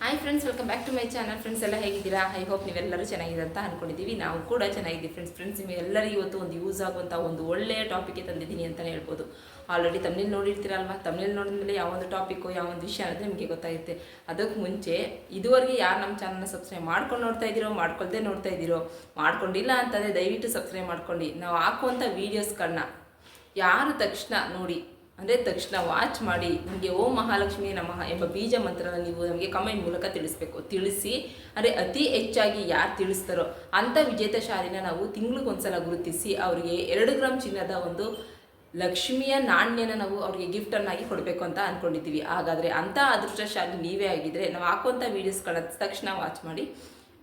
Hi friends welcome back to my channel friends ಎಲ್ಲ ಹೇಗಿದ್ದೀರಾ? I hope ನೀವೆಲ್ಲರೂ ಚೆನ್ನಾಗಿದೆ ಅಂತ ಅಂದ್ಕೊಂಡಿದ್ದೀವಿ ನಾವು ಕೂಡ ಚೆನ್ನಾಗಿದ್ದೀವಿ ಫ್ರೆಂಡ್ಸ್ ಫ್ರೆಂಡ್ಸ್ ನಿಮಗೆಲ್ಲರಿಗೂ ಇವತ್ತು ಒಂದು ಯೂಸ್ ಆಗುವಂಥ ಒಂದು ಒಳ್ಳೆಯ ಟಾಪಿಕ್ಗೆ ತಂದಿದ್ದೀನಿ ಅಂತಲೇ ಹೇಳ್ಬೋದು. ಆಲ್ರೆಡಿ ಅಲ್ವಾ ನೋಡಿರ್ತೀರಲ್ವಾ? ನೋಡಿದ ನೋಡಿದ್ಮೇಲೆ ಯಾವ ಒಂದು ಟಾಪಿಕ್ಕು ಯಾವ ಒಂದು ವಿಷಯ ಅನ್ನೋದು ನಿಮಗೆ ಗೊತ್ತಾಗುತ್ತೆ. ಅದಕ್ಕೆ ಮುಂಚೆ ಇದುವರೆಗೆ ಯಾರು ನಮ್ಮ ಚಾನಲ್ನ ಸಬ್ಸ್ಕ್ರೈಬ್ ಮಾಡ್ಕೊಂಡು ನೋಡ್ತಾ ಇದ್ದೀರೋ, ಮಾಡ್ಕೊಳ್ದೇ ನೋಡ್ತಾ ಇದ್ದೀರೋ, ಮಾಡ್ಕೊಂಡಿಲ್ಲ ಅಂತಂದರೆ ದಯವಿಟ್ಟು ಸಬ್ಸ್ಕ್ರೈಬ್ ಮಾಡ್ಕೊಂಡು ನಾವು ಹಾಕುವಂಥ ವೀಡಿಯೋಸ್ಗಳನ್ನ ಯಾರು ತಕ್ಷಣ ನೋಡಿ ಅಂದರೆ ತಕ್ಷಣ ವಾಚ್ ಮಾಡಿ ನಿಮಗೆ ಓಂ ಮಹಾಲಕ್ಷ್ಮಿ ನಮಃ ಎಂಬ ಬೀಜ ಮಂತ್ರನ ನೀವು ನಮಗೆ ಕಮೆಂಟ್ ಮೂಲಕ ತಿಳಿಸ್ಬೇಕು. ತಿಳಿಸಿ ಅಂದರೆ ಅತಿ ಹೆಚ್ಚಾಗಿ ಯಾರು ತಿಳಿಸ್ತಾರೋ ಅಂಥ ವಿಜೇತ ಶಾಲಿನ ನಾವು ತಿಂಗಳಿಗೊಂದ್ಸಲ ಗುರುತಿಸಿ ಅವರಿಗೆ ಎರಡು ಗ್ರಾಮ್ ಚಿನ್ನದ ಒಂದು ಲಕ್ಷ್ಮಿಯ ನಾಣ್ಯನ ನಾವು ಅವರಿಗೆ ಗಿಫ್ಟನ್ನಾಗಿ ಕೊಡಬೇಕು ಅಂತ ಅಂದ್ಕೊಂಡಿದ್ದೀವಿ ಹಾಗಾದರೆ ಅಂಥ ಅದೃಷ್ಟಶಾಲಿ ನೀವೇ ಆಗಿದ್ದರೆ ನಾವು ಹಾಕುವಂಥ ವೀಡಿಯೋಸ್ಗಳ ತಕ್ಷಣ ವಾಚ್ ಮಾಡಿ.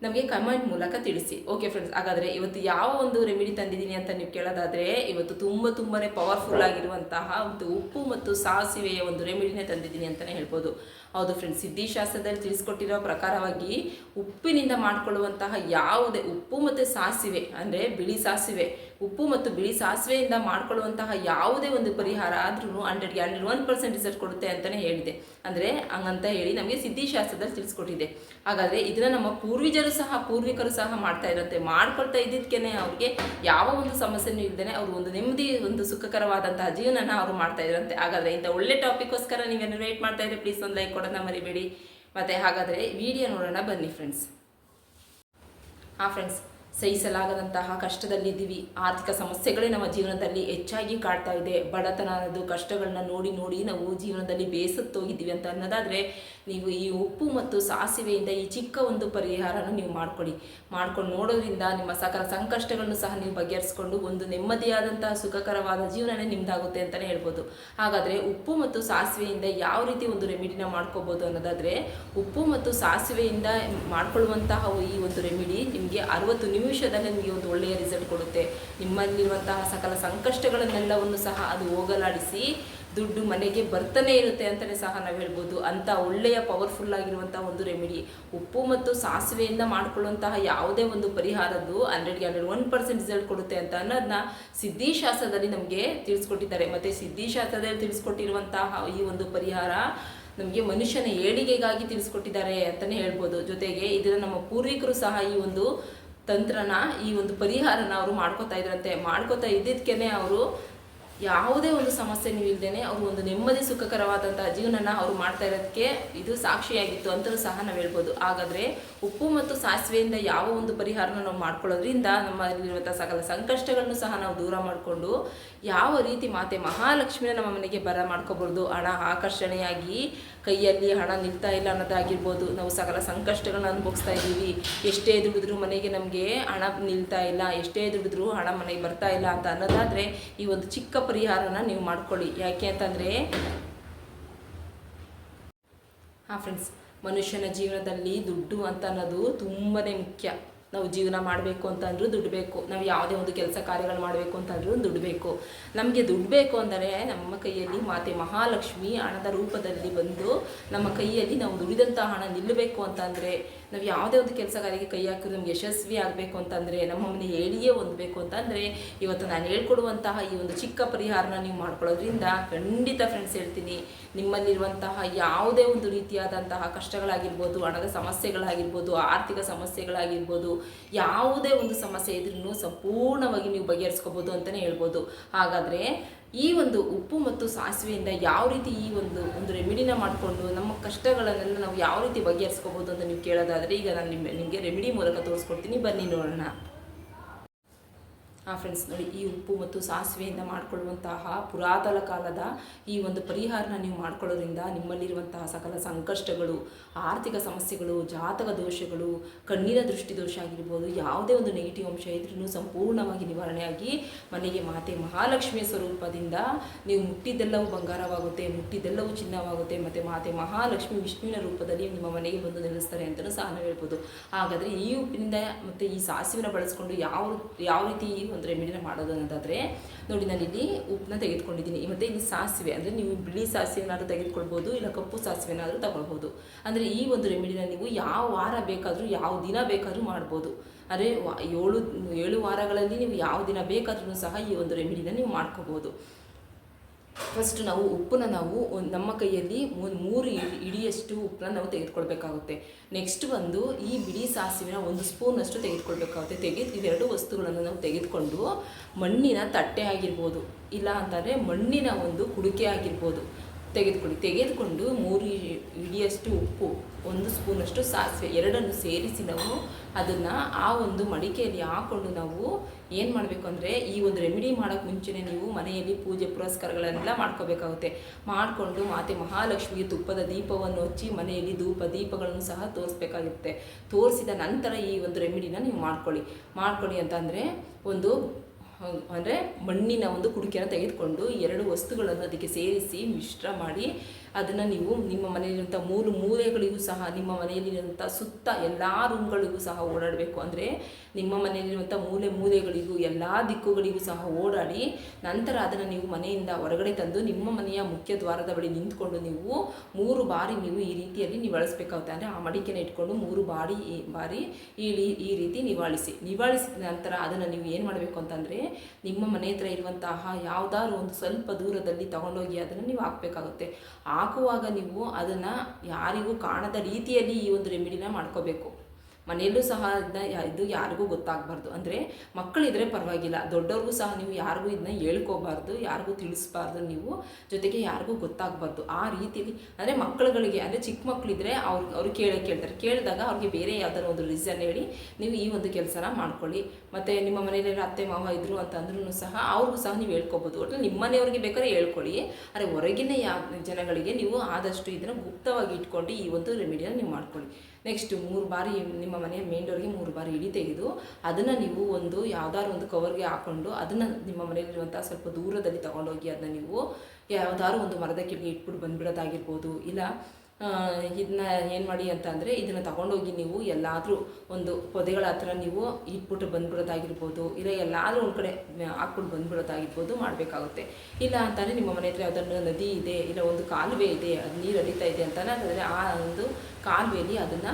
ನಮಗೆ ಕಮೆಂಟ್ ಮೂಲಕ ತಿಳಿಸಿ. ಓಕೆ ಫ್ರೆಂಡ್ಸ್ ಹಾಗಾದರೆ ಇವತ್ತು ಯಾವ ಒಂದು ರೆಮಿಡಿ ತಂದಿದ್ದೀನಿ ಅಂತ ನೀವು ಕೇಳೋದಾದರೆ ಇವತ್ತು ತುಂಬ ತುಂಬಾ ಪವರ್ಫುಲ್ ಆಗಿರುವಂತಹ ಒಂದು ಉಪ್ಪು ಮತ್ತು ಸಾಸಿವೆಯ ಒಂದು ರೆಮಿಡಿನೇ ತಂದಿದ್ದೀನಿ ಅಂತಲೇ ಹೇಳ್ಬೋದು. ಹೌದು ಫ್ರೆಂಡ್ಸ್ ಸಿದ್ಧಿಶಾಸ್ತ್ರದಲ್ಲಿ ತಿಳಿಸ್ಕೊಟ್ಟಿರೋ ಪ್ರಕಾರವಾಗಿ ಉಪ್ಪಿನಿಂದ ಮಾಡಿಕೊಳ್ಳುವಂತಹ ಯಾವುದೇ ಉಪ್ಪು ಮತ್ತು ಸಾಸಿವೆ ಅಂದರೆ ಬಿಳಿ ಸಾಸಿವೆ ಉಪ್ಪು ಮತ್ತು ಬಿಳಿ ಸಾಸಿವೆಯಿಂದ ಮಾಡಿಕೊಳ್ಳುವಂತಹ ಯಾವುದೇ ಒಂದು ಪರಿಹಾರ ಆದ್ರೂ ಹಂಡ್ರೆಡ್ಗೆ ಹಂಡ್ರೆಡ್ ಒನ್ ಪರ್ಸೆಂಟ್ ರಿಸಲ್ಟ್ ಕೊಡುತ್ತೆ ಅಂತಲೇ ಹೇಳಿದೆ. ಅಂದರೆ ಹಂಗಂತ ಹೇಳಿ ನಮಗೆ ಸಿದ್ಧಿಶಾಸ್ತ್ರದಲ್ಲಿ ತಿಳಿಸ್ಕೊಟ್ಟಿದೆ. ಹಾಗಾದರೆ ಇದನ್ನು ನಮ್ಮ ಪೂರ್ವಜರು ಸಹ, ಪೂರ್ವಿಕರು ಸಹ ಮಾಡ್ತಾ ಇರುತ್ತೆ. ಮಾಡ್ಕೊಳ್ತಾ ಇದ್ದಿದ್ದಕ್ಕೇನೆ ಅವ್ರಿಗೆ ಯಾವ ಒಂದು ಸಮಸ್ಯೆನೂ ಇಲ್ಲದೇ ಅವರು ಒಂದು ನೆಮ್ಮದಿ, ಒಂದು ಸುಖಕರವಾದಂತಹ ಜೀವನನ ಅವರು ಮಾಡ್ತಾ ಇದ್ರಂತೆ. ಹಾಗಾದರೆ ಇಂಥ ಒಳ್ಳೆ ಟಾಪಿಕ್ಗೋಸ್ಕರ ನೀವೇನು ವೇಟ್ ಮಾಡ್ತಾ ಇದ್ರೆ ಪ್ಲೀಸ್ ಒಂದು ಲೈಕ್ ಕೊಡೋದನ್ನ ಮರಿಬೇಡಿ. ಮತ್ತು ಹಾಗಾದರೆ ವಿಡಿಯೋ ನೋಡೋಣ ಬನ್ನಿ ಫ್ರೆಂಡ್ಸ್ ಹಾಂ ಫ್ರೆಂಡ್ಸ್ ಸಹಿಸಲಾಗದಂತಹ ಕಷ್ಟದಲ್ಲಿದ್ದೀವಿ. ಆರ್ಥಿಕ ಸಮಸ್ಯೆಗಳೇ ನಮ್ಮ ಜೀವನದಲ್ಲಿ ಹೆಚ್ಚಾಗಿ ಕಾಡ್ತಾ ಇದೆ. ಬಡತನ ಅನ್ನೋದು ಕಷ್ಟಗಳನ್ನ ನೋಡಿ ನೋಡಿ ನಾವು ಜೀವನದಲ್ಲಿ ಬೇಸತ್ತೋಗಿದ್ದೀವಿ ಅಂತ ಅನ್ನೋದಾದರೆ ನೀವು ಈ ಉಪ್ಪು ಮತ್ತು ಸಾಸಿವೆಯಿಂದ ಈ ಚಿಕ್ಕ ಒಂದು ಪರಿಹಾರನ ನೀವು ಮಾಡ್ಕೊಳ್ಳಿ. ಮಾಡ್ಕೊಂಡು ನೋಡೋದ್ರಿಂದ ನಿಮ್ಮ ಸಕಲ ಸಂಕಷ್ಟಗಳನ್ನು ಸಹ ನೀವು ಬಗೆಹರಿಸ್ಕೊಂಡು ಒಂದು ನೆಮ್ಮದಿಯಾದಂತಹ ಸುಖಕರವಾದ ಜೀವನನೇ ನಿಮ್ದಾಗುತ್ತೆ ಅಂತಲೇ ಹೇಳ್ಬೋದು. ಹಾಗಾದರೆ ಉಪ್ಪು ಮತ್ತು ಸಾಸಿವೆಯಿಂದ ಯಾವ ರೀತಿ ಒಂದು ರೆಮಿಡಿನ ಮಾಡ್ಕೋಬೋದು ಅನ್ನೋದಾದರೆ ಉಪ್ಪು ಮತ್ತು ಸಾಸಿವೆಯಿಂದ ಮಾಡ್ಕೊಳ್ಳುವಂತಹ ಈ ಒಂದು ರೆಮಿಡಿ ನಿಮಗೆ ಅರವತ್ತು ನಿಮಿಷದಲ್ಲಿ ನಿಮಗೆ ಒಂದು ಒಳ್ಳೆಯ ರಿಸಲ್ಟ್ ಕೊಡುತ್ತೆ. ನಿಮ್ಮಲ್ಲಿರುವಂತಹ ಸಕಲ ಸಂಕಷ್ಟಗಳನ್ನೆಲ್ಲವನ್ನು ಸಹ ಅದು ಹೋಗಲಾಡಿಸಿ ದುಡ್ಡು ಮನೆಗೆ ಬರ್ತಾನೆ ಇರುತ್ತೆ ಅಂತಲೇ ಸಹ ನಾವು ಹೇಳ್ಬೋದು. ಅಂಥ ಒಳ್ಳೆಯ ಪವರ್ಫುಲ್ ಆಗಿರುವಂಥ ಒಂದು ರೆಮಿಡಿ ಉಪ್ಪು ಮತ್ತು ಸಾಸಿವೆಯಿಂದ ಮಾಡ್ಕೊಳ್ಳುವಂತಹ ಯಾವುದೇ ಒಂದು ಪರಿಹಾರದ್ದು ಹಂಡ್ರೆಡ್ಗೆ ಹಂಡ್ರೆಡ್ ಒನ್ ಪರ್ಸೆಂಟ್ ರಿಸಲ್ಟ್ ಕೊಡುತ್ತೆ ಅಂತ ಅನ್ನೋದನ್ನ ಸಿದ್ಧಿಶಾಸ್ತ್ರದಲ್ಲಿ ನಮಗೆ ತಿಳಿಸ್ಕೊಟ್ಟಿದ್ದಾರೆ. ಮತ್ತು ಸಿದ್ಧಿಶಾಸ್ತ್ರದಲ್ಲಿ ತಿಳಿಸ್ಕೊಟ್ಟಿರುವಂತಹ ಈ ಒಂದು ಪರಿಹಾರ ನಮಗೆ ಮನುಷ್ಯನ ಏಳಿಗೆಗಾಗಿ ತಿಳಿಸ್ಕೊಟ್ಟಿದ್ದಾರೆ ಅಂತಲೇ ಹೇಳ್ಬೋದು. ಜೊತೆಗೆ ಇದನ್ನು ನಮ್ಮ ಪೂರ್ವಿಕರು ಸಹ ಈ ಒಂದು ತಂತ್ರನ ಈ ಒಂದು ಪರಿಹಾರನ ಅವರು ಮಾಡ್ಕೋತಾ ಇದ್ರಂತೆ. ಮಾಡ್ಕೋತಾ ಇದ್ದಿದ್ದಕ್ಕೆ ಅವರು ಯಾವುದೇ ಒಂದು ಸಮಸ್ಯೆ ಇಲ್ದೇನೆ ಅವರು ಒಂದು ನೆಮ್ಮದಿ ಸುಖಕರವಾದಂತಹ ಜೀವನನ ಅವರು ಮಾಡ್ತಾ ಇರೋದಕ್ಕೆ ಇದು ಸಾಕ್ಷಿಯಾಗಿತ್ತು ಅಂತಲೂ ಸಹ ನಾವು ಹೇಳ್ಬೋದು. ಹಾಗಾದರೆ ಉಪ್ಪು ಮತ್ತು ಸಾಸಿವೆಯಿಂದ ಯಾವ ಒಂದು ಪರಿಹಾರನ ನಾವು ಮಾಡ್ಕೊಳ್ಳೋದ್ರಿಂದ ನಮ್ಮಲ್ಲಿರುವಂಥ ಸಕಲ ಸಂಕಷ್ಟಗಳನ್ನು ಸಹ ನಾವು ದೂರ ಮಾಡಿಕೊಂಡು ಯಾವ ರೀತಿ ಮಾತೆ ಮಹಾಲಕ್ಷ್ಮಿನ ನಮ್ಮ ಮನೆಗೆ ಬರ ಮಾಡ್ಕೋಬೋದು ಹಣ ಆಕರ್ಷಣೆಯಾಗಿ ಕೈಯಲ್ಲಿ ಹಣ ನಿಲ್ತಾ ಇಲ್ಲ ಅನ್ನೋದಾಗಿರ್ಬೋದು. ನಾವು ಸಕಲ ಸಂಕಷ್ಟಗಳನ್ನ ಅನುಭವಿಸ್ತಾ ಇದ್ದೀವಿ. ಎಷ್ಟೇ ದುಡಿದ್ರೂ ಮನೆಗೆ ನಮಗೆ ಹಣ ನಿಲ್ತಾ ಇಲ್ಲ. ಎಷ್ಟೇ ದುಡಿದ್ರೂ ಹಣ ಮನೆಗೆ ಬರ್ತಾ ಇಲ್ಲ ಅಂತ ಅನ್ನೋದಾದರೆ ಈ ಒಂದು ಚಿಕ್ಕ ಪರಿಹಾರನ ನೀವು ಮಾಡ್ಕೊಳ್ಳಿ. ಯಾಕೆ ಅಂತಂದರೆ, ಹಾಂ ಫ್ರೆಂಡ್ಸ್ ಮನುಷ್ಯನ ಜೀವನದಲ್ಲಿ ದುಡ್ಡು ಅಂತ ಅನ್ನೋದು ತುಂಬಾ ಮುಖ್ಯ. ನಾವು ಜೀವನ ಮಾಡಬೇಕು ಅಂತಂದ್ರೂ ದುಡ್ಡು ಬೇಕು ನಾವು ಯಾವುದೇ ಒಂದು ಕೆಲಸ ಕಾರ್ಯಗಳು ಮಾಡಬೇಕು ಅಂತಂದ್ರೂ ದುಡ್ಡು ಬೇಕು ನಮಗೆ ದುಡ್ಡು ಬೇಕು ಅಂದರೆ ನಮ್ಮ ಕೈಯಲ್ಲಿ ಮಾತೆ ಮಹಾಲಕ್ಷ್ಮಿ ಹಣದ ರೂಪದಲ್ಲಿ ಬಂದು ನಮ್ಮ ಕೈಯಲ್ಲಿ ನಾವು ದುಡಿದಂಥ ಹಣ ನಿಲ್ಲಬೇಕು ಅಂತಂದರೆ ನಾವು ಯಾವುದೇ ಒಂದು ಕೆಲಸಗಾರಿಗೆ ಕೈ ಹಾಕಿದ್ರೆ ನಮ್ಗೆ ಯಶಸ್ವಿ ಆಗಬೇಕು ಅಂತಂದರೆ ನಮ್ಮ ಮನೆ ಹೇಳಿಯೇ ಹೊಂದಬೇಕು ಅಂತಂದರೆ ಇವತ್ತು ನಾನು ಹೇಳ್ಕೊಡುವಂತಹ ಈ ಒಂದು ಚಿಕ್ಕ ಪರಿಹಾರನ ನೀವು ಮಾಡ್ಕೊಳ್ಳೋದ್ರಿಂದ ಖಂಡಿತ ಫ್ರೆಂಡ್ಸ್ ಹೇಳ್ತೀನಿ. ನಿಮ್ಮಲ್ಲಿರುವಂತಹ ಯಾವುದೇ ಒಂದು ರೀತಿಯಾದಂತಹ ಕಷ್ಟಗಳಾಗಿರ್ಬೋದು, ಹಣದ ಸಮಸ್ಯೆಗಳಾಗಿರ್ಬೋದು, ಆರ್ಥಿಕ ಸಮಸ್ಯೆಗಳಾಗಿರ್ಬೋದು, ಯಾವುದೇ ಒಂದು ಸಮಸ್ಯೆ ಇದ್ರೂ ಸಂಪೂರ್ಣವಾಗಿ ನೀವು ಬಗೆಹರಿಸ್ಕೋಬೋದು ಅಂತಲೇ ಹೇಳ್ಬೋದು. ಹಾಗಾದರೆ ಈ ಒಂದು ಉಪ್ಪು ಮತ್ತು ಸಾಸಿವೆಯಿಂದ ಯಾವ ರೀತಿ ಈ ಒಂದು ಒಂದು ರೆಮಿಡಿನ ಮಾಡಿಕೊಂಡು ನಮ್ಮ ಕಷ್ಟಗಳನ್ನೆಲ್ಲ ನಾವು ಯಾವ ರೀತಿ ಬಗೆಹರಿಸ್ಕೋಬೋದು ಅಂತ ನೀವು ಕೇಳೋದಾದರೆ ಈಗ ನಾನು ನಿಮ್ಮ ನಿಮಗೆ ರೆಮಿಡಿ ಮೂಲಕ ತೋರಿಸ್ಕೊಡ್ತೀನಿ. ಬನ್ನಿ ನೋಡೋಣ. ಫ್ರೆಂಡ್ಸ್ ನೋಡಿ, ಈ ಉಪ್ಪು ಮತ್ತು ಸಾಸಿವೆಯಿಂದ ಮಾಡಿಕೊಳ್ಳುವಂತಹ ಪುರಾತನ ಕಾಲದ ಈ ಒಂದು ಪರಿಹಾರನ ನೀವು ಮಾಡ್ಕೊಳ್ಳೋದ್ರಿಂದ ನಿಮ್ಮಲ್ಲಿರುವಂತಹ ಸಕಲ ಸಂಕಷ್ಟಗಳು, ಆರ್ಥಿಕ ಸಮಸ್ಯೆಗಳು, ಜಾತಕ ದೋಷಗಳು, ಕಣ್ಣಿನ ದೃಷ್ಟಿ ದೋಷ ಆಗಿರ್ಬೋದು, ಯಾವುದೇ ಒಂದು ನೆಗೆಟಿವ್ ಅಂಶ ಇದ್ರೂ ಸಂಪೂರ್ಣವಾಗಿ ನಿವಾರಣೆಯಾಗಿ ಮನೆಗೆ ಮಾತೆ ಮಹಾಲಕ್ಷ್ಮಿಯ ಸ್ವರೂಪದಿಂದ ನೀವು ಮುಟ್ಟಿದ್ದೆಲ್ಲವೂ ಬಂಗಾರವಾಗುತ್ತೆ, ಮುಟ್ಟಿದ್ದೆಲ್ಲವೂ ಚಿನ್ನವಾಗುತ್ತೆ, ಮತ್ತು ಮಾತೆ ಮಹಾಲಕ್ಷ್ಮಿ ವಿಷ್ಣುವಿನ ರೂಪದಲ್ಲಿ ನಿಮ್ಮ ಮನೆಗೆ ಬಂದು ನಿಲ್ಲಿಸ್ತಾರೆ ಅಂತಲೂ ಸಹ ನಾವು ಹೇಳ್ಬೋದು. ಹಾಗಾದರೆ ಈ ಉಪ್ಪಿನಿಂದ ಮತ್ತು ಈ ಸಾಸಿವೆನ ಬಳಸ್ಕೊಂಡು ಯಾವ ಯಾವ ರೀತಿ ಒಂದು ರೆಮಿಡಿನ ಮಾಡೋದು ಅನ್ನೋದಾದರೆ ನೋಡಿ ನಾನಿಲ್ಲಿ ಉಪ್ಪನ್ನ ತೆಗೆದುಕೊಂಡಿದ್ದೀನಿ. ಮತ್ತು ಇಲ್ಲಿ ಸಾಸಿವೆ, ಅಂದರೆ ನೀವು ಬಿಳಿ ಸಾಸಿವೆನಾದರೂ ತೆಗೆದುಕೊಳ್ಬೋದು, ಇಲ್ಲ ಕಪ್ಪು ಸಾಸಿವೆನಾದರೂ ತಗೊಳ್ಬೋದು. ಅಂದರೆ ಈ ಒಂದು ರೆಮಿಡಿನ ನೀವು ಯಾವ ವಾರ ಬೇಕಾದರೂ, ಯಾವ ದಿನ ಬೇಕಾದರೂ ಮಾಡ್ಬೋದು. ಅಂದರೆ ಏಳು ಏಳು ವಾರಗಳಲ್ಲಿ ನೀವು ಯಾವ ದಿನ ಬೇಕಾದ್ರೂ ಸಹ ಈ ಒಂದು ರೆಮಿಡಿನ ನೀವು ಮಾಡ್ಕೋಬೋದು. ಫಸ್ಟ್ ನಾವು ಉಪ್ಪನ್ನ ನಾವು ನಮ್ಮ ಕೈಯಲ್ಲಿ ಒಂದು ಮೂರು ಇಡಿ- ಇಡಿಯಷ್ಟು ಉಪ್ಪನ್ನ ನಾವು ತೆಗೆದುಕೊಳ್ಬೇಕಾಗುತ್ತೆ. ನೆಕ್ಸ್ಟ್ ಬಂದು ಈ ಬಿಡಿ ಸಾಸಿವಿನ ಒಂದು ಸ್ಪೂನಷ್ಟು ತೆಗೆದುಕೊಳ್ಬೇಕಾಗುತ್ತೆ. ತೆಗೆದು ಇವೆರಡು ವಸ್ತುಗಳನ್ನು ನಾವು ತೆಗೆದುಕೊಂಡು ಮಣ್ಣಿನ ತಟ್ಟೆ ಆಗಿರ್ಬೋದು, ಇಲ್ಲ ಅಂತಂದರೆ ಮಣ್ಣಿನ ಒಂದು ಕುಡಿಕೆ ಆಗಿರ್ಬೋದು ತೆಗೆದುಕೊಳ್ಳಿ. ತೆಗೆದುಕೊಂಡು ಮೂರು ಇಡಿಯಷ್ಟು ಉಪ್ಪು ಒಂದು ಸ್ಪೂನಷ್ಟು ಸಾಸಿವೆ ಎರಡನ್ನು ಸೇರಿಸಿ ನಾವು ಅದನ್ನು ಆ ಒಂದು ಮಡಿಕೆಯಲ್ಲಿ ಹಾಕ್ಕೊಂಡು ನಾವು ಏನು ಮಾಡಬೇಕು ಅಂದರೆ ಈ ಒಂದು ರೆಮಿಡಿ ಮಾಡೋಕ್ಕೆ ಮುಂಚೆನೇ ನೀವು ಮನೆಯಲ್ಲಿ ಪೂಜೆ ಪುರಸ್ಕಾರಗಳನ್ನೆಲ್ಲ ಮಾಡ್ಕೋಬೇಕಾಗುತ್ತೆ. ಮಾಡಿಕೊಂಡು ಮಾತೆ ಮಹಾಲಕ್ಷ್ಮಿಗೆ ತುಪ್ಪದ ದೀಪವನ್ನು ಹಚ್ಚಿ ಮನೆಯಲ್ಲಿ ಧೂಪ ದೀಪಗಳನ್ನು ಸಹ ತೋರಿಸ್ಬೇಕಾಗುತ್ತೆ. ತೋರಿಸಿದ ನಂತರ ಈ ಒಂದು ರೆಮಿಡಿನ ನೀವು ಮಾಡ್ಕೊಳ್ಳಿ. ಮಾಡ್ಕೊಳ್ಳಿ ಅಂತಂದರೆ ಒಂದು, ಅಂದರೆ ಮಣ್ಣಿನ ಒಂದು ಕುಡಿಕೆಯನ್ನು ತೆಗೆದುಕೊಂಡು ಎರಡು ವಸ್ತುಗಳನ್ನು ಅದಕ್ಕೆ ಸೇರಿಸಿ ಮಿಶ್ರ ಮಾಡಿ ಅದನ್ನು ನೀವು ನಿಮ್ಮ ಮನೆಯಲ್ಲಿರುವಂಥ ಮೂರು ಮೂಲೆಗಳಿಗೂ ಸಹ, ನಿಮ್ಮ ಮನೆಯಲ್ಲಿರುವಂಥ ಸುತ್ತ ಎಲ್ಲ ರೂಮ್ಗಳಿಗೂ ಸಹ ಓಡಾಡಬೇಕು. ಅಂದರೆ ನಿಮ್ಮ ಮನೆಯಲ್ಲಿರುವಂಥ ಮೂಲೆ ಮೂಲೆಗಳಿಗೂ ಎಲ್ಲ ದಿಕ್ಕುಗಳಿಗೂ ಸಹ ಓಡಾಡಿ, ನಂತರ ಅದನ್ನು ನೀವು ಮನೆಯಿಂದ ಹೊರಗಡೆ ತಂದು ನಿಮ್ಮ ಮನೆಯ ಮುಖ್ಯ ದ್ವಾರದ ಬಳಿ ನಿಂತ್ಕೊಂಡು ನೀವು ಮೂರು ಬಾರಿ ನೀವು ಈ ರೀತಿಯಲ್ಲಿ ನಿವಾಳಿಸ್ಬೇಕಾಗುತ್ತೆ. ಅಂದರೆ ಆ ಮಡಿಕೆನ ಇಟ್ಕೊಂಡು ಮೂರು ಬಾರಿ ಬಾರಿ ಈ ಈ ರೀತಿ ನಿವಾಳಿಸಿ. ನಿವಾಳಿಸಿದ ನಂತರ ಅದನ್ನು ನೀವು ಏನು ಮಾಡಬೇಕು ಅಂತಂದರೆ ನಿಮ್ಮ ಮನೆ ಹತ್ರ ಇರುವಂತಹ ಯಾವುದಾದ್ರು ಒಂದು ಸ್ವಲ್ಪ ದೂರದಲ್ಲಿ ತಗೊಂಡೋಗಿ ಅದನ್ನು ನೀವು ಹಾಕಬೇಕಾಗುತ್ತೆ. ಹಾಕುವಾಗ ನೀವು ಅದನ್ನು ಯಾರಿಗೂ ಕಾಣದ ರೀತಿಯಲ್ಲಿ ಈ ಒಂದು ರೆಮಿಡಿನ ಮಾಡ್ಕೋಬೇಕು. ಮನೆಯಲ್ಲೂ ಸಹ ಇದನ್ನ ಇದು ಯಾರಿಗೂ ಗೊತ್ತಾಗಬಾರ್ದು. ಅಂದರೆ ಮಕ್ಕಳಿದ್ರೆ ಪರವಾಗಿಲ್ಲ. ದೊಡ್ಡವ್ರಿಗೂ ಸಹ ನೀವು ಯಾರಿಗೂ ಇದನ್ನ ಹೇಳ್ಕೋಬಾರ್ದು, ಯಾರಿಗೂ ತಿಳಿಸ್ಬಾರ್ದು ನೀವು. ಜೊತೆಗೆ ಯಾರಿಗೂ ಗೊತ್ತಾಗಬಾರ್ದು. ಆ ರೀತಿಯಲ್ಲಿ ಅಂದರೆ ಮಕ್ಕಳುಗಳಿಗೆ, ಅಂದರೆ ಚಿಕ್ಕ ಮಕ್ಕಳಿದ್ರೆ ಅವ್ರು ಅವ್ರು ಕೇಳೇ ಕೇಳ್ತಾರೆ. ಕೇಳಿದಾಗ ಅವ್ರಿಗೆ ಬೇರೆ ಯಾವ್ದಾದ್ರು ಒಂದು ರೀಸನ್ ಹೇಳಿ ನೀವು ಈ ಒಂದು ಕೆಲಸನ ಮಾಡ್ಕೊಳ್ಳಿ. ಮತ್ತು ನಿಮ್ಮ ಮನೆಯಲ್ಲಿ ಅತ್ತೆ, ಮಾವ ಇದ್ರು ಅಂತಂದ್ರೂ ಸಹ ಅವ್ರಿಗೂ ಸಹ ನೀವು ಹೇಳ್ಕೊಬೋದು. ಒಟ್ಟು ನಿಮ್ಮ ಮನೆಯವ್ರಿಗೆ ಬೇಕಾದ್ರೆ ಹೇಳ್ಕೊಳ್ಳಿ. ಆದರೆ ಹೊರಗಿನ ಯಾ, ಜನಗಳಿಗೆ ನೀವು ಆದಷ್ಟು ಇದನ್ನು ಗುಪ್ತವಾಗಿ ಇಟ್ಕೊಂಡು ಈ ಒಂದು ರೆಮಿಡಿಯನ್ನು ನೀವು ಮಾಡ್ಕೊಳ್ಳಿ. ನೆಕ್ಸ್ಟ್ ಮೂರು ಬಾರಿ ನಿಮ್ಮ ಮನೆಯ ಮೇನ್ ಡೋರ್ಗೆ ಮೂರು ಬಾರಿ ಇಡಿ ತೆಗೆದು, ಅದನ್ನು ನೀವು ಒಂದು ಯಾವ್ದಾದ್ರು ಒಂದು ಕವರ್ಗೆ ಹಾಕ್ಕೊಂಡು ಅದನ್ನು ನಿಮ್ಮ ಮನೆಯಲ್ಲಿರುವಂಥ ಸ್ವಲ್ಪ ದೂರದಲ್ಲಿ ತಗೊಂಡೋಗಿ, ಅದನ್ನ ನೀವು ಯಾವ್ದಾದ್ರು ಒಂದು ಮರದ ಕೆಳಗೆ ಇಟ್ಬಿಟ್ಟು ಬಂದ್ಬಿಡೋದಾಗಿರ್ಬೋದು, ಇಲ್ಲ ಇದನ್ನ ಏನು ಮಾಡಿ ಅಂತ ಅಂದರೆ ಇದನ್ನು ತಗೊಂಡೋಗಿ ನೀವು ಎಲ್ಲಾದರೂ ಒಂದು ಪೊದೆಗಳ ಹತ್ರ ನೀವು ಇಟ್ಬಿಟ್ಟು ಬಂದ್ಬಿಡೋದಾಗಿರ್ಬೋದು, ಇಲ್ಲ ಎಲ್ಲಾದರೂ ಒಂದು ಕಡೆ ಹಾಕ್ಬಿಟ್ಟು ಬಂದ್ಬಿಡೋದಾಗಿರ್ಬೋದು ಮಾಡಬೇಕಾಗುತ್ತೆ. ಇಲ್ಲ ಅಂತಂದರೆ ನಿಮ್ಮ ಮನೆ ಹತ್ರ ಯಾವುದಾದ್ರು ನದಿ ಇದೆ, ಇಲ್ಲ ಒಂದು ಕಾಲುವೆ ಇದೆ, ಅದು ನೀರು ಹರಿತಾ ಇದೆ ಅಂತಾನೆ ಅಂದರೆ ಆ ಒಂದು ಕಾಲುವೆಯಲ್ಲಿ ಅದನ್ನು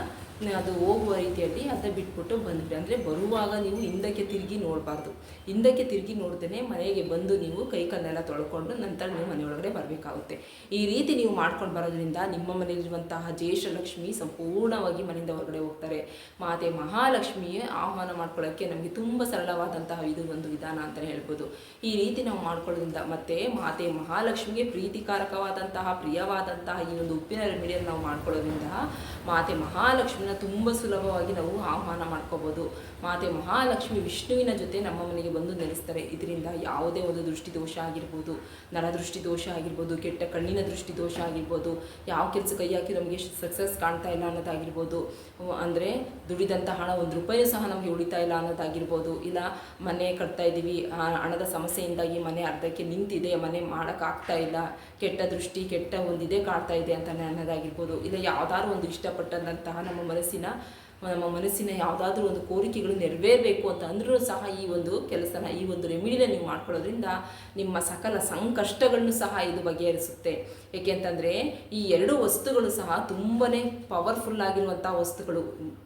ಅದು ಹೋಗುವ ರೀತಿಯಲ್ಲಿ ಅದನ್ನ ಬಿಟ್ಬಿಟ್ಟು ಬಂದ್ಬಿಡಿ. ಅಂದರೆ ಬರುವಾಗ ನೀವು ಹಿಂದಕ್ಕೆ ತಿರುಗಿ ನೋಡಬಾರ್ದು. ಹಿಂದಕ್ಕೆ ತಿರುಗಿ ನೋಡ್ದೇ ಮನೆಗೆ ಬಂದು ನೀವು ಕೈ ಕಲ್ಲೆಲ್ಲ ತೊಳ್ಕೊಂಡು ನಂತರ ನೀವು ಮನೆಯೊಳಗಡೆ ಬರಬೇಕಾಗುತ್ತೆ. ಈ ರೀತಿ ನೀವು ಮಾಡ್ಕೊಂಡು ಬರೋದ್ರಿಂದ ನಿಮ್ಮ ಮನೆಯಲ್ಲಿರುವಂತಹ ಲಕ್ಷ್ಮಿ ಸಂಪೂರ್ಣವಾಗಿ ಮನೆಯಿಂದ ಹೊರಗಡೆ ಹೋಗ್ತಾರೆ. ಮಾತೆ ಮಹಾಲಕ್ಷ್ಮಿಯೇ ಆಹ್ವಾನ ಮಾಡ್ಕೊಳ್ಳೋಕ್ಕೆ ನಮಗೆ ತುಂಬ ಸರಳವಾದಂತಹ ಇದು ಒಂದು ವಿಧಾನ ಅಂತಲೇ ಹೇಳ್ಬೋದು. ಈ ರೀತಿ ನಾವು ಮಾಡ್ಕೊಳ್ಳೋದ್ರಿಂದ ಮತ್ತು ಮಾತೆ ಮಹಾಲಕ್ಷ್ಮಿಗೆ ಪ್ರೀತಿಕಾರಕವಾದಂತಹ, ಪ್ರಿಯವಾದಂತಹ ಈ ಒಂದು ಉಪ್ಪಿನ ರೆಮಿಡಿಯನ್ನು ನಾವು ಮಾಡ್ಕೊಳ್ಳೋದ್ರಿಂದ ಮಾತೆ ಮಹಾಲಕ್ಷ್ಮಿನ ತುಂಬ ಸುಲಭವಾಗಿ ನಾವು ಆಹ್ವಾನ ಮಾಡ್ಕೋಬೋದು. ಮಾತೆ ಮಹಾಲಕ್ಷ್ಮಿ ವಿಷ್ಣುವಿನ ಜೊತೆ ನಮ್ಮ ಮನೆಗೆ ಬಂದು ನೆಲೆಸ್ತಾರೆ. ಇದರಿಂದ ಯಾವುದೇ ಒಂದು ದೃಷ್ಟಿ ದೋಷ ಆಗಿರ್ಬೋದು ನರದೃಷ್ಟಿ ದೋಷ ಆಗಿರ್ಬೋದು, ಕೆಟ್ಟ ಕಣ್ಣಿನ ದೃಷ್ಟಿ ದೋಷ ಆಗಿರ್ಬೋದು, ಯಾವ ಕೆಲಸ ಕೈ ಹಾಕಿ ನಮಗೆ ಸಕ್ಸಸ್ ಕಾಣ್ತಾ ಇಲ್ಲ ಅನ್ನೋದಾಗಿರ್ಬೋದು, ಅಂದರೆ ದುಡಿದಂಥ ಹಣ ಒಂದು ರೂಪಾಯಿ ಸಹ ನಮಗೆ ಉಳಿತಾ ಇಲ್ಲ ಅನ್ನೋದಾಗಿರ್ಬೋದು, ಇಲ್ಲ ಮನೆ ಕಟ್ತಾ ಇದ್ದೀವಿ ಹಣದ ಸಮಸ್ಯೆಯಿಂದಾಗಿ ಮನೆ ಅರ್ಧಕ್ಕೆ ನಿಂತಿದೆ, ಮನೆ ಮಾಡೋಕ್ಕಾಗ್ತಾ ಇಲ್ಲ, ಕೆಟ್ಟ ದೃಷ್ಟಿ, ಕೆಟ್ಟ ಒಂದು ಇದೇ ಕಾಡ್ತಾ ಇದೆ ಅಂತ ಅನ್ನೋದಾಗಿರ್ಬೋದು, ಇಲ್ಲ ಯಾವುದಾದ್ರು ಒಂದು ಇಷ್ಟಪಟ್ಟಂತಹ ನಮ್ಮ ಮನಸ್ಸಿನ, ನಮ್ಮ ಮನಸ್ಸಿನ ಯಾವುದಾದ್ರೂ ಒಂದು ಕೋರಿಕೆಗಳು ನೆರವೇರಬೇಕು ಅಂತ ಅಂದ್ರೂ ಸಹ ಈ ಒಂದು ಕೆಲಸನ, ಈ ಒಂದು ರೆಮಿಡಿನ ನೀವು ಮಾಡ್ಕೊಳ್ಳೋದ್ರಿಂದ ನಿಮ್ಮ ಸಕಲ ಸಂಕಷ್ಟಗಳನ್ನು ಸಹ ಇದು ಬಗೆಹರಿಸುತ್ತೆ. ಏಕೆಂತಂದರೆ ಈ ಎರಡು ವಸ್ತುಗಳು ಸಹ ತುಂಬಾ ಪವರ್ಫುಲ್ ಆಗಿರುವಂಥ ವಸ್ತುಗಳು.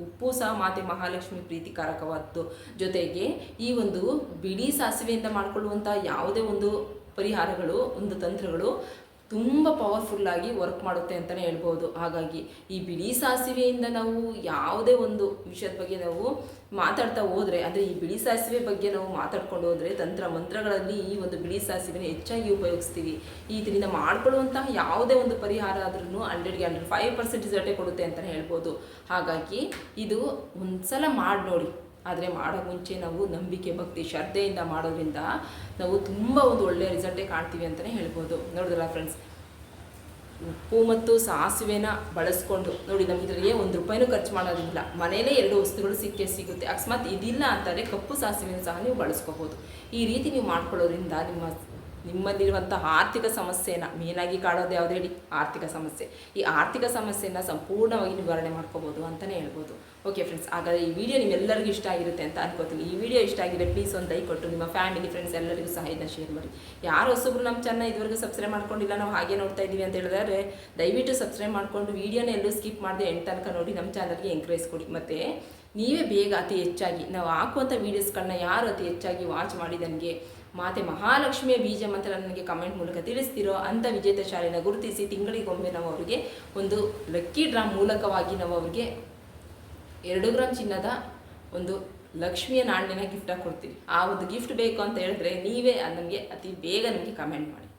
ಉಪ್ಪು ಸಹ ಮಾತೆ ಮಹಾಲಕ್ಷ್ಮಿ ಪ್ರೀತಿಕಾರಕವಾದ್ದು. ಜೊತೆಗೆ ಈ ಒಂದು ಬಿಳಿ ಸಾಸಿವೆಯಿಂದ ಮಾಡಿಕೊಳ್ಳುವಂಥ ಯಾವುದೇ ಒಂದು ಪರಿಹಾರಗಳು, ಒಂದು ತಂತ್ರಗಳು ತುಂಬ ಪವರ್ಫುಲ್ಲಾಗಿ ವರ್ಕ್ ಮಾಡುತ್ತೆ ಅಂತಲೇ ಹೇಳ್ಬೋದು. ಹಾಗಾಗಿ ಈ ಬಿಳಿ ಸಾಸಿವೆಯಿಂದ ನಾವು ಯಾವುದೇ ಒಂದು ವಿಷಯದ ಬಗ್ಗೆ ನಾವು ಮಾತಾಡ್ತಾ ಹೋದರೆ, ಅಂದರೆ ಈ ಬಿಳಿ ಸಾಸಿವೆ ಬಗ್ಗೆ ನಾವು ಮಾತಾಡ್ಕೊಂಡು ಹೋದರೆ ತಂತ್ರ ಮಂತ್ರಗಳಲ್ಲಿ ಈ ಒಂದು ಬಿಳಿ ಸಾಸಿವೆನ ಹೆಚ್ಚಾಗಿ ಉಪಯೋಗಿಸ್ತೀವಿ. ಇದರಿಂದ ಮಾಡ್ಕೊಳ್ಳುವಂತಹ ಯಾವುದೇ ಒಂದು ಪರಿಹಾರ ಆದ್ರೂ ಹಂಡ್ರೆಡ್ಗೆ ಹಂಡ್ರೆಡ್ ಫೈವ್ ಪರ್ಸೆಂಟ್ ರಿಸಲ್ಟೇ ಕೊಡುತ್ತೆ ಅಂತಲೇ ಹೇಳ್ಬೋದು. ಹಾಗಾಗಿ ಇದು ಒಂದ್ಸಲ ಮಾಡಿ ನೋಡಿ ಆದರೆ ಮಾಡೋ ಮುಂಚೆ ನಾವು ನಂಬಿಕೆ, ಭಕ್ತಿ, ಶ್ರದ್ಧೆಯಿಂದ ಮಾಡೋದ್ರಿಂದ ನಾವು ತುಂಬ ಒಂದು ಒಳ್ಳೆಯ ರಿಸಲ್ಟೇ ಕಾಣ್ತೀವಿ ಅಂತಲೇ ಹೇಳ್ಬೋದು. ನೋಡಿದ್ರಲ್ಲ ಫ್ರೆಂಡ್ಸ್ ಉಪ್ಪು ಮತ್ತು ಸಾಸಿವೆನ ಬಳಸ್ಕೊಂಡು ನೋಡಿ ನಮಗೆ ಇದರಲ್ಲಿ ಒಂದು ರೂಪಾಯಿನೂ ಖರ್ಚು ಮಾಡೋದಿಲ್ಲ. ಮನೆಯಲ್ಲೇ ಎರಡು ವಸ್ತುಗಳು ಸಿಕ್ಕೇ ಸಿಗುತ್ತೆ. ಅಕಸ್ಮಾತ್ ಇದಿಲ್ಲ ಅಂತಂದರೆ ಕಪ್ಪು ಸಾಸಿವೆನ ಸಹ ನೀವು ಬಳಸ್ಕೋಬೋದು. ಈ ರೀತಿ ನೀವು ಮಾಡ್ಕೊಳ್ಳೋದ್ರಿಂದ ನಿಮ್ಮ ನಿಮ್ಮಲ್ಲಿರುವಂಥ ಆರ್ಥಿಕ ಸಮಸ್ಯೆನ ಮೇನಾಗಿ ಕಾಡೋದು ಯಾವುದು ಹೇಳಿ? ಆರ್ಥಿಕ ಸಮಸ್ಯೆ. ಈ ಆರ್ಥಿಕ ಸಮಸ್ಯೆನ ಸಂಪೂರ್ಣವಾಗಿ ನಿವಾರಣೆ ಮಾಡ್ಕೋಬೋದು ಅಂತಲೇ ಹೇಳ್ಬೋದು. ಓಕೆ ಫ್ರೆಂಡ್ಸ್ ಹಾಗಾದರೆ ಈ ವಿಡಿಯೋ ನಿಮ್ಮೆಲ್ಲರಿಗೂ ಇಷ್ಟ ಆಗಿರುತ್ತೆ ಅಂತ ಅನ್ಕೋತೀನಿ. ಈ ವಿಡಿಯೋ ಇಷ್ಟ ಆಗಿದೆ ಪ್ಲೀಸ್ ಒಂದು ಲೈಕ್ ಕೊಟ್ಟು ನಿಮ್ಮ ಫ್ಯಾಮಿಲಿ ಫ್ರೆಂಡ್ಸ್ ಎಲ್ಲರಿಗೂ ಸಹ ಇದನ್ನ ಶೇರ್ ಮಾಡಿ. ಯಾರು ಹೊಸಬ್ರು ನಮ್ಮ ಚಾನಲ್ ಇದುವರೆಗೂ ಸಬ್ಸ್ಕ್ರೈಬ್ ಮಾಡ್ಕೊಂಡಿಲ್ಲ, ನಾವು ಹಾಗೆ ನೋಡ್ತಾ ಇದ್ದೀವಿ ಅಂತ ಹೇಳಿದ್ರೆ ದಯವಿಟ್ಟು ಸಬ್ಸ್ಕ್ರೈಬ್ ಮಾಡಿಕೊಂಡು ವಿಡಿಯೋನ ಎಲ್ಲೂ ಸ್ಕಿಪ್ ಮಾಡದೆ ಎಂಟು ತನಕ ನೋಡಿ ನಮ್ಮ ಚಾನಲ್ಗೆ ಎಂಕರೇಜ್ ಕೊಡಿ. ಮತ್ತು ನೀವೇ ಬೇಗ ಅತಿ ಹೆಚ್ಚಾಗಿ, ನಾವು ಹಾಕುವಂಥ ವೀಡಿಯೋಸ್ಗಳನ್ನ ಯಾರು ಅತಿ ಹೆಚ್ಚಾಗಿ ವಾಚ್ ಮಾಡಿದಂಗೆ ಮಾತೆ ಮಹಾಲಕ್ಷ್ಮಿಯ ಬೀಜ ಮಂತ್ರ ನನಗೆ ಕಮೆಂಟ್ ಮೂಲಕ ತಿಳಿಸ್ತಿರೋ ಅಂಥ ವಿಜೇತ ಶಾಲೆನ ಗುರುತಿಸಿ ತಿಂಗಳಿಗೊಮ್ಮೆ ನಾವು ಅವರಿಗೆ ಒಂದು ಲಕ್ಕಿ ಡ್ರಾ ಮೂಲಕವಾಗಿ ನಾವು ಅವರಿಗೆ ಎರಡು ಗ್ರಾಮ್ ಚಿನ್ನದ ಒಂದು ಲಕ್ಷ್ಮಿಯ ನಾಣ್ಯನ ಗಿಫ್ಟಾಗಿ ಕೊಡ್ತೀವಿ. ಆ ಒಂದು ಗಿಫ್ಟ್ ಬೇಕು ಅಂತ ಹೇಳಿದ್ರೆ ನೀವೇ ನಮಗೆ ಅತಿ ಬೇಗ ನಮಗೆ ಕಮೆಂಟ್ ಮಾಡಿ.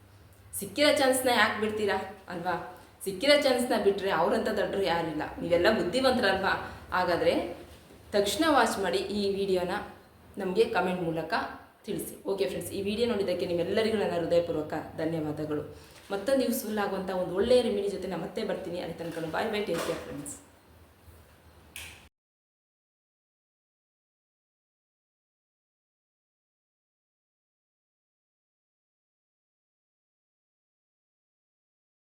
ಸಿಕ್ಕಿರೋ ಚಾನ್ಸ್ನ ಯಾಕೆ ಬಿಡ್ತೀರಾ ಅಲ್ವಾ? ಸಿಕ್ಕಿರೋ ಚಾನ್ಸ್ನ ಬಿಟ್ಟರೆ ಅವರಂಥ ದೊಡ್ಡರು ಯಾರಿಲ್ಲ ನೀವೆಲ್ಲ ಬುದ್ಧಿವಂತರಲ್ವಾ? ಹಾಗಾದರೆ ತಕ್ಷಣ ವಾಚ್ ಮಾಡಿ ಈ ವಿಡಿಯೋನ ನಮಗೆ ಕಮೆಂಟ್ ಮೂಲಕ ತಿಳಿಸಿ. ಓಕೆ ಫ್ರೆಂಡ್ಸ್ ಈ ವಿಡಿಯೋ ನೋಡಿದ್ದಕ್ಕೆ ನಿಮ್ಮೆಲ್ಲರಿಗೂ ನನ್ನ ಹೃದಯಪೂರ್ವಕ ಧನ್ಯವಾದಗಳು. ಮತ್ತೊಂದು ಯೂಸ್ಫುಲ್ ಆಗುವಂಥ ಒಂದು ಒಳ್ಳೆಯ ರೆಮಿಡಿ ಜೊತೆ ನಾನು ಮತ್ತೆ ಬರ್ತೀನಿ. ಅಲ್ಲಿ ತನಕ bye bye take care friends